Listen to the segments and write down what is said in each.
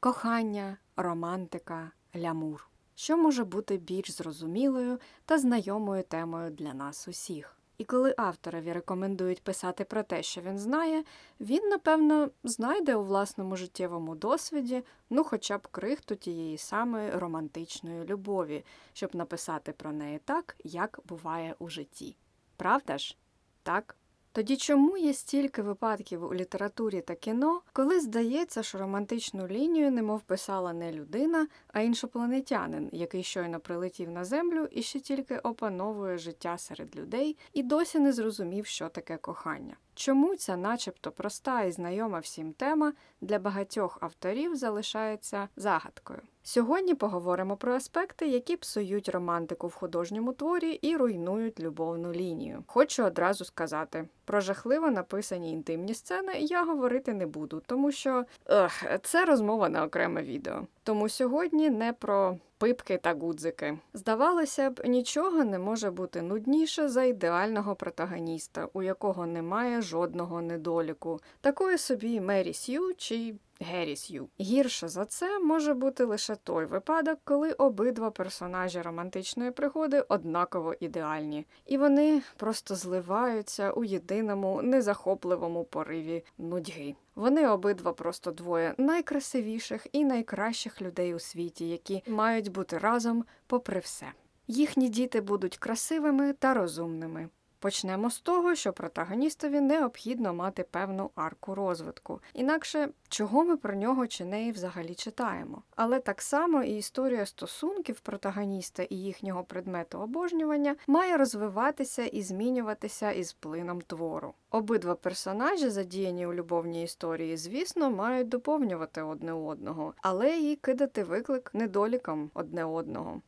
Кохання, романтика, лямур. Що може бути більш зрозумілою та знайомою темою для нас усіх? І коли авторові рекомендують писати про те, що він знає, він, напевно, знайде у власному життєвому досвіді ну хоча б крихту тієї самої романтичної любові, щоб написати про неї так, як буває у житті. Правда ж? Так? Тоді чому є стільки випадків у літературі та кіно, коли здається, що романтичну лінію немов писала не людина, а іншопланетянин, який щойно прилетів на землю і ще тільки опановує життя серед людей і досі не зрозумів, що таке кохання? Чому ця, начебто, проста і знайома всім тема для багатьох авторів залишається загадкою? Сьогодні поговоримо про аспекти, які псують романтику в художньому творі і руйнують любовну лінію. Хочу одразу сказати, про жахливо написані інтимні сцени я говорити не буду, тому що ех, це розмова на окреме відео. Тому сьогодні не про пипки та гудзики. Здавалося б, нічого не може бути нудніше за ідеального протагоніста, у якого немає жодного недоліку, такої собі Мері Сью чи Гері Сью. Гірше за це може бути лише той випадок, коли обидва персонажі романтичної пригоди однаково ідеальні, і вони просто зливаються у єдиному незахопливому пориві нудьги. Вони обидва просто двоє найкрасивіших і найкращих людей у світі, які мають бути разом попри все. Їхні діти будуть красивими та розумними. Почнемо з того, що протагоністові необхідно мати певну арку розвитку, інакше чого ми про нього чи неї взагалі читаємо. Але так само і історія стосунків протагоніста і їхнього предмету обожнювання має розвиватися і змінюватися із плином твору. Обидва персонажі, задіяні у любовній історії, звісно, мають доповнювати одне одного, але і кидати виклик недолікам одне одного.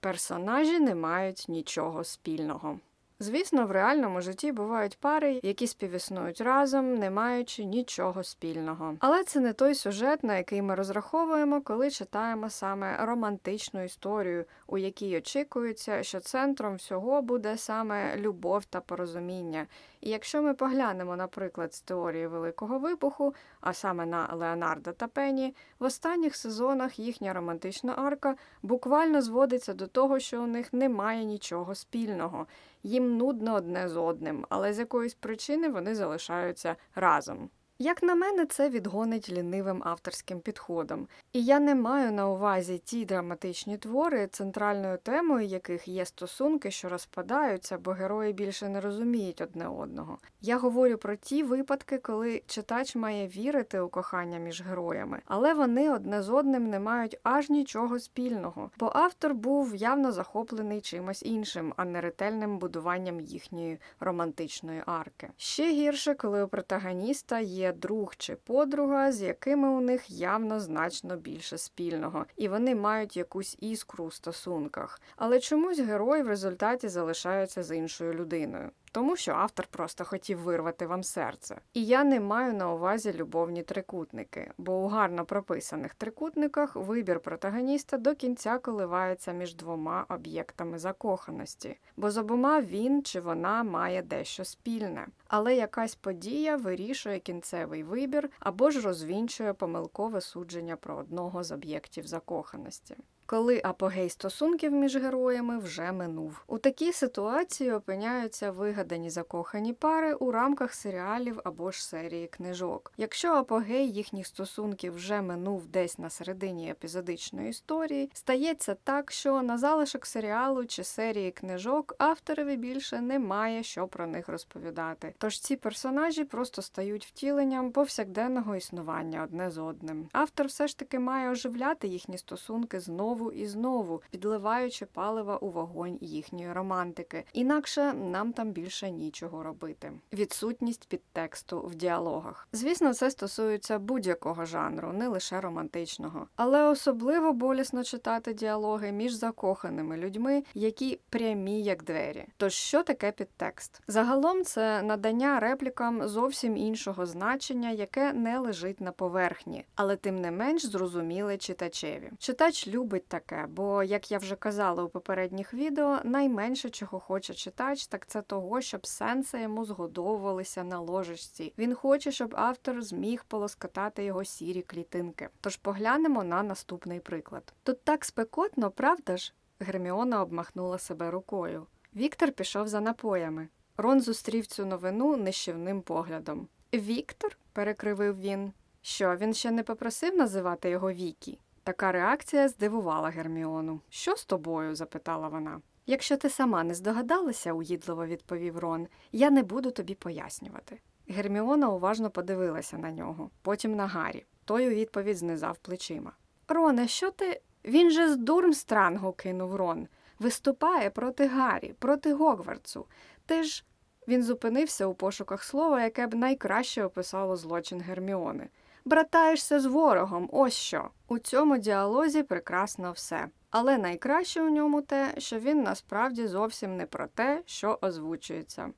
Персонажі не мають нічого спільного. Звісно, в реальному житті бувають пари, які співіснують разом, не маючи нічого спільного. Але це не той сюжет, на який ми розраховуємо, коли читаємо саме романтичну історію, у якій очікується, що центром всього буде саме любов та порозуміння. І якщо ми поглянемо, наприклад, з теорії Великого вибуху, а саме на Леонардо та Пенні, в останніх сезонах їхня романтична арка буквально зводиться до того, що у них немає нічого спільного. Їм нудно одне з одним, але з якоїсь причини вони залишаються разом. Як на мене, це відгонить лінивим авторським підходом. І я не маю на увазі ті драматичні твори, центральною темою яких є стосунки, що розпадаються, бо герої більше не розуміють одне одного. Я говорю про ті випадки, коли читач має вірити у кохання між героями, але вони одне з одним не мають аж нічого спільного, бо автор був явно захоплений чимось іншим, а не ретельним будуванням їхньої романтичної арки. Ще гірше, коли у протагоніста є друг чи подруга, з якими у них явно значно більше спільного, і вони мають якусь іскру у стосунках. Але чомусь герой в результаті залишається з іншою людиною. Тому що автор просто хотів вирвати вам серце. І я не маю на увазі любовні трикутники, бо у гарно прописаних трикутниках вибір протагоніста до кінця коливається між двома об'єктами закоханості, бо з обома він чи вона має дещо спільне. Але якась подія вирішує кінцевий вибір або ж розвінчує помилкове судження про одного з об'єктів закоханості. Коли апогей стосунків між героями вже минув. У такій ситуації опиняються вигадані закохані пари у рамках серіалів або ж серії книжок. Якщо апогей їхніх стосунків вже минув десь на середині епізодичної історії, стається так, що на залишок серіалу чи серії книжок авторові більше немає що про них розповідати. Тож ці персонажі просто стають втіленням повсякденного існування одне з одним. Автор все ж таки має оживляти їхні стосунки знову і знову, підливаючи палива у вогонь їхньої романтики. Інакше нам там більше нічого робити. Відсутність підтексту в діалогах. Звісно, це стосується будь-якого жанру, не лише романтичного, але особливо болісно читати діалоги між закоханими людьми, які прямі як двері. Тож що таке підтекст? Загалом це надання реплікам зовсім іншого значення, яке не лежить на поверхні, але тим не менш зрозуміле читачеві. Читач любить таке, бо, як я вже казала у попередніх відео, найменше чого хоче читач, так це того, щоб сенси йому згодовувалися на ложечці. Він хоче, щоб автор зміг полоскотати його сірі клітинки. Тож поглянемо на наступний приклад. Тут так спекотно, правда ж? Герміона обмахнула себе рукою. Віктор пішов за напоями. Рон зустрів цю новину нищівним поглядом. Віктор? перекривив він. Що, він ще не попросив називати його Вікі? Така реакція здивувала Герміону. Що з тобою? запитала вона. Якщо ти сама не здогадалася, уїдливо відповів Рон, я не буду тобі пояснювати. Герміона уважно подивилася на нього, потім на Гаррі. Той у відповідь знизав плечима. Роне, що ти. Він же з Дурмстрангу кинув Рон. Виступає проти Гаррі, проти Гогвартсу. Ти ж. Він зупинився у пошуках слова, яке б найкраще описало злочин Герміони. Братаєшся з ворогом, ось що. У цьому діалозі прекрасно все. Але найкраще у ньому те, що він насправді зовсім не про те, що озвучується.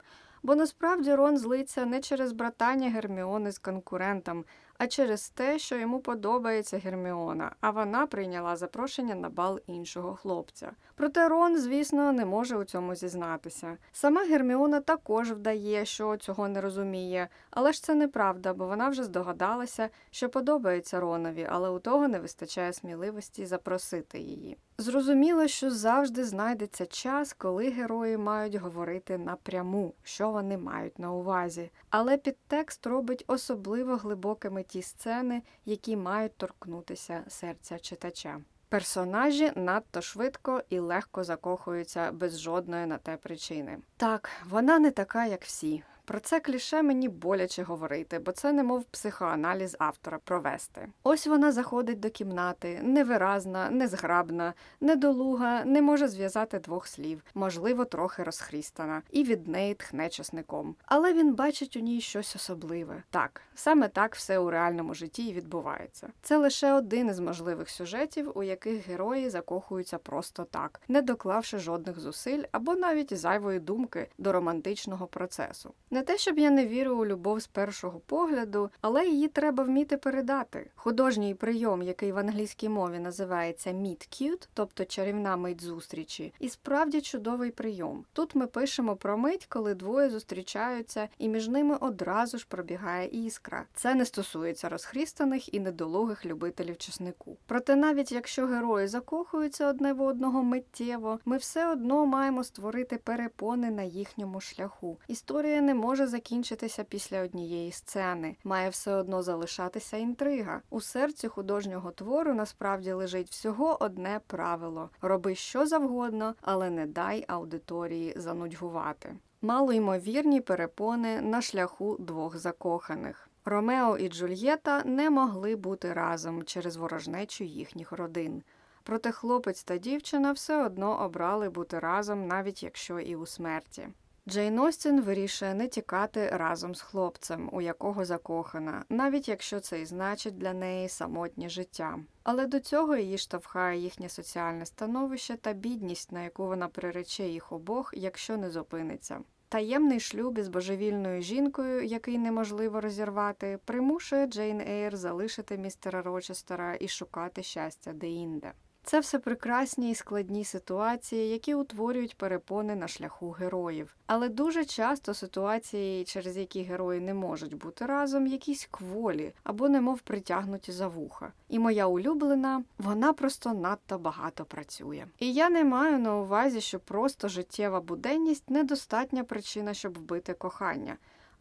Бо насправді Рон злиться не через братання Герміони з конкурентом, а через те, що йому подобається Герміона, а вона прийняла запрошення на бал іншого хлопця. Проте Рон, звісно, не може у цьому зізнатися. Сама Герміона також вдає, що цього не розуміє, але ж це неправда, бо вона вже здогадалася, що подобається Ронові, але у того не вистачає сміливості запросити її. Зрозуміло, що завжди знайдеться час, коли герої мають говорити напряму, що вони мають на увазі. Але підтекст робить особливо глибокими ті сцени, які мають торкнутися серця читача. Персонажі надто швидко і легко закохуються без жодної на те причини. Так, вона не така, як всі. Про це кліше мені боляче говорити, бо це немов психоаналіз автора провести. Ось вона заходить до кімнати, невиразна, незграбна, недолуга, не може зв'язати двох слів, можливо, трохи розхрістана, і від неї тхне часником. Але він бачить у ній щось особливе. Так, саме так все у реальному житті і відбувається. Це лише один із можливих сюжетів, у яких герої закохуються просто так, не доклавши жодних зусиль або навіть зайвої думки до романтичного процесу. Не те, щоб я не вірю у любов з першого погляду, але її треба вміти передати. Художній прийом, який в англійській мові називається meet cute, тобто чарівна мить зустрічі, і справді чудовий прийом. Тут ми пишемо про мить, коли двоє зустрічаються, і між ними одразу ж пробігає іскра. Це не стосується розхрістаних і недолугих любителів чеснику. Проте, навіть якщо герої закохуються одне в одного миттєво, ми все одно маємо створити перепони на їхньому шляху. Історія не може закінчитися після однієї сцени, має все одно залишатися інтрига. У серці художнього твору насправді лежить всього одне правило: роби що завгодно, але не дай аудиторії занудьгувати. Малоймовірні перепони на шляху двох закоханих. Ромео і Джульєта не могли бути разом через ворожнечу їхніх родин. Проте хлопець та дівчина все одно обрали бути разом, навіть якщо і у смерті. Джейн Остін вирішує не тікати разом з хлопцем, у якого закохана, навіть якщо це і значить для неї самотнє життя. Але до цього її штовхає їхнє соціальне становище та бідність, на яку вона прирече їх обох, якщо не зупиниться. Таємний шлюб із божевільною жінкою, який неможливо розірвати, примушує Джейн Ейр залишити містера Рочестера і шукати щастя деінде. Це все прекрасні і складні ситуації, які утворюють перепони на шляху героїв. Але дуже часто ситуації, через які герої не можуть бути разом, якісь кволі або немов притягнуті за вуха. І моя улюблена, вона просто надто багато працює. І я не маю на увазі, що просто життєва буденність недостатня причина, щоб вбити кохання.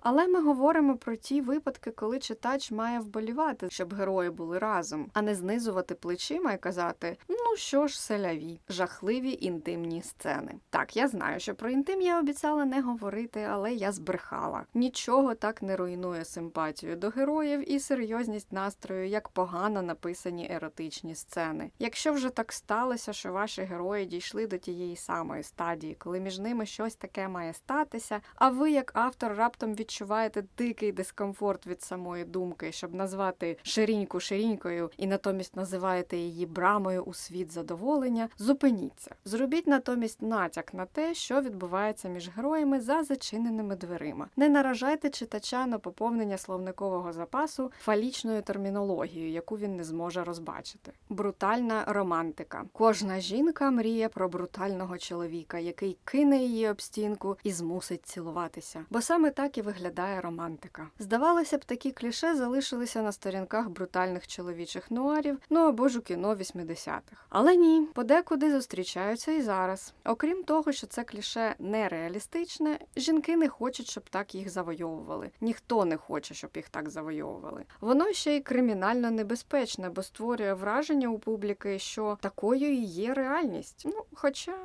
Але ми говоримо про ті випадки, коли читач має вболівати, щоб герої були разом, а не знизувати плечима і казати: ну що ж, селяві, жахливі інтимні сцени. Так, я знаю, що про інтим я обіцяла не говорити, але я збрехала. Нічого так не руйнує симпатію до героїв і серйозність настрою, як погано написані еротичні сцени. Якщо вже так сталося, що ваші герої дійшли до тієї самої стадії, коли між ними щось таке має статися, а ви, як автор, раптом відчуваєте, відчуваєте дикий дискомфорт від самої думки, щоб назвати ширіньку ширінькою і натомість називаєте її брамою у світ задоволення, зупиніться. Зробіть натомість натяк на те, що відбувається між героями за зачиненими дверима. Не наражайте читача на поповнення словникового запасу фалічною термінологією, яку він не зможе розбачити. Брутальна романтика. Кожна жінка мріє про брутального чоловіка, який кине її об стінку і змусить цілуватися. Бо саме так і виглядає романтика. Здавалося б, такі кліше залишилися на сторінках брутальних чоловічих нуарів, ну або ж у кіно 80-х. Але ні, подекуди зустрічаються і зараз. Окрім того, що це кліше нереалістичне, жінки не хочуть, щоб так їх завойовували. Ніхто не хоче, щоб їх так завойовували. Воно ще й кримінально небезпечне, бо створює враження у публіки, що такою і є реальність. Ну, хоча,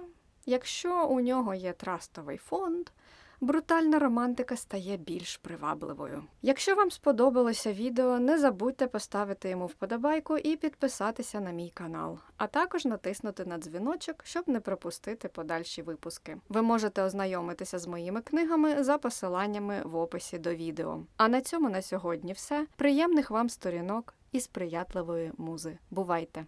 якщо у нього є трастовий фонд. Брутальна романтика стає більш привабливою. Якщо вам сподобалося відео, не забудьте поставити йому вподобайку і підписатися на мій канал, а також натиснути на дзвіночок, щоб не пропустити подальші випуски. Ви можете ознайомитися з моїми книгами за посиланнями в описі до відео. А на цьому на сьогодні все. Приємних вам сторінок і сприятливої музи. Бувайте!